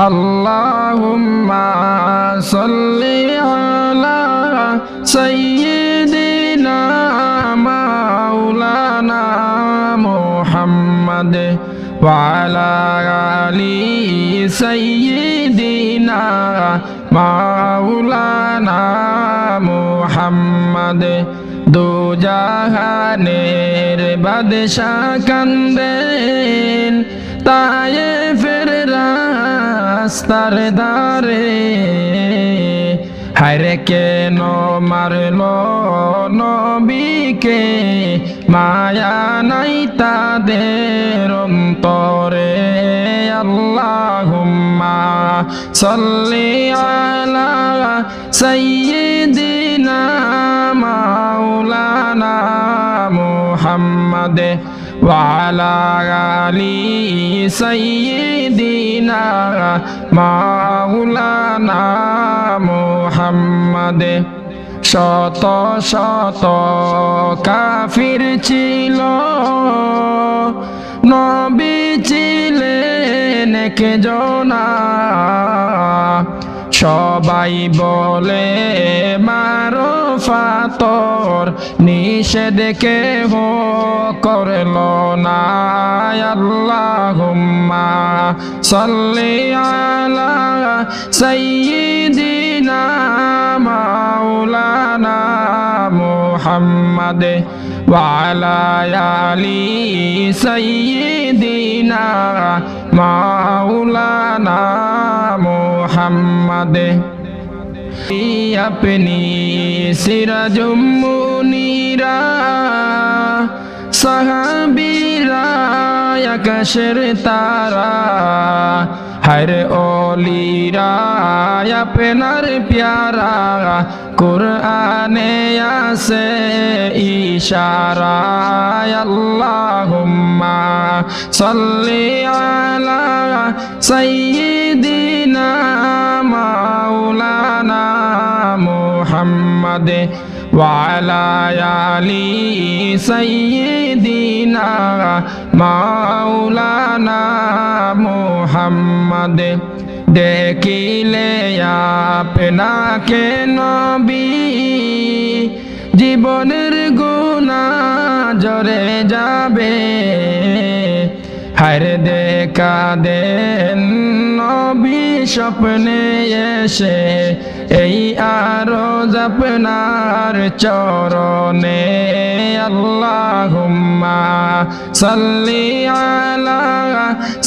اللهم صل على سيدنا مولانا محمد وعلى آل سيدنا مولانا محمد দু জাহানের বাদশাহ কান্দেন তায়ে ফের রাস্তার দারে হায়রে কেন মারল নবীকে? মায়া নাই তাদের অন্তরে। আল্লাহুম্মা সাল্লি আলা সাইয়্যিদিনা মুহাম্মাদ وعلى آل سيدنا مولانا محمد শত শত কাফির ছিল নবী ছিলেন জনা সবাই বলে মারো ফাতর নিষেধ কেহ করল না আল্লাহুম্মা সাল্লি আলা সাইয়্যিদিনা মাওলানা মুহাম্মাদ وعلى آل سيدنا مولانا মোহাম্মদে। আপনি সিরাজুমুনিরা সাহাবিরা আকাশের তারা হরে ওলিরা আপনার প্যারা কুরআনে আছে ইশারা আল্লাহুম্মা সাল্লি আলা সাইয়্যিদিনা মাওলানা মুহাম্মাদ وعلى آل سيدنا مولانا محمد দেখিলে আপনাকে নবী, জীবনের গুণা জরে যাবে। হার দেখা দেন নবী, স্বপ্নে এসে এই আরও আপনার চরণে। আল্লাহুম্মা সাল্লি আলা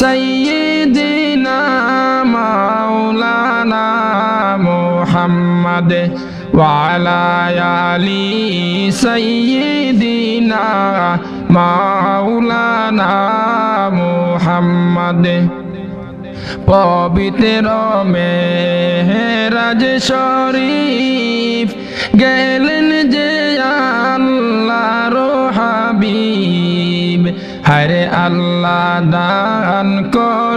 সাইয়্যিদিনা মাওলানা মোহাম্মদ ওয়ালায়ালি সৈদিনা মাওলানা মোহাম্মদ। পবিত্র মেহরাজ শরীফ গেলেন যে আল্লাহর হাবিব হরে আল্লাহ দান কর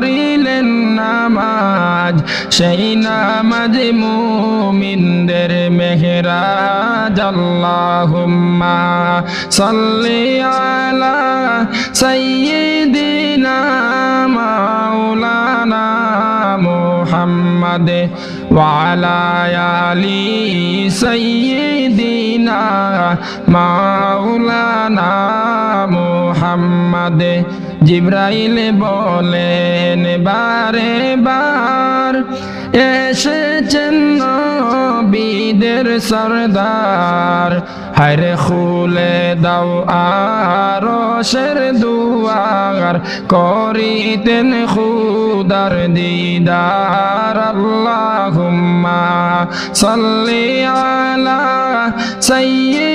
সেই নামাজ মুমিনদের মেহরাজ আল্লাহুম্মা সাল্লি আলা সাইয়্যিদিনা মাওলানা মুহাম্মদ وعلى آل سيدنا مولانا محمد জিব্রাইল বলেন, বারে বার এসেছেন নবীদের সরদার। হরে খুলে দাও আর শের দুয়ার, করিতেন খুদার দিদার। আল্লাহুম্মা সাল্লি আলা সাইয়্যিদিনা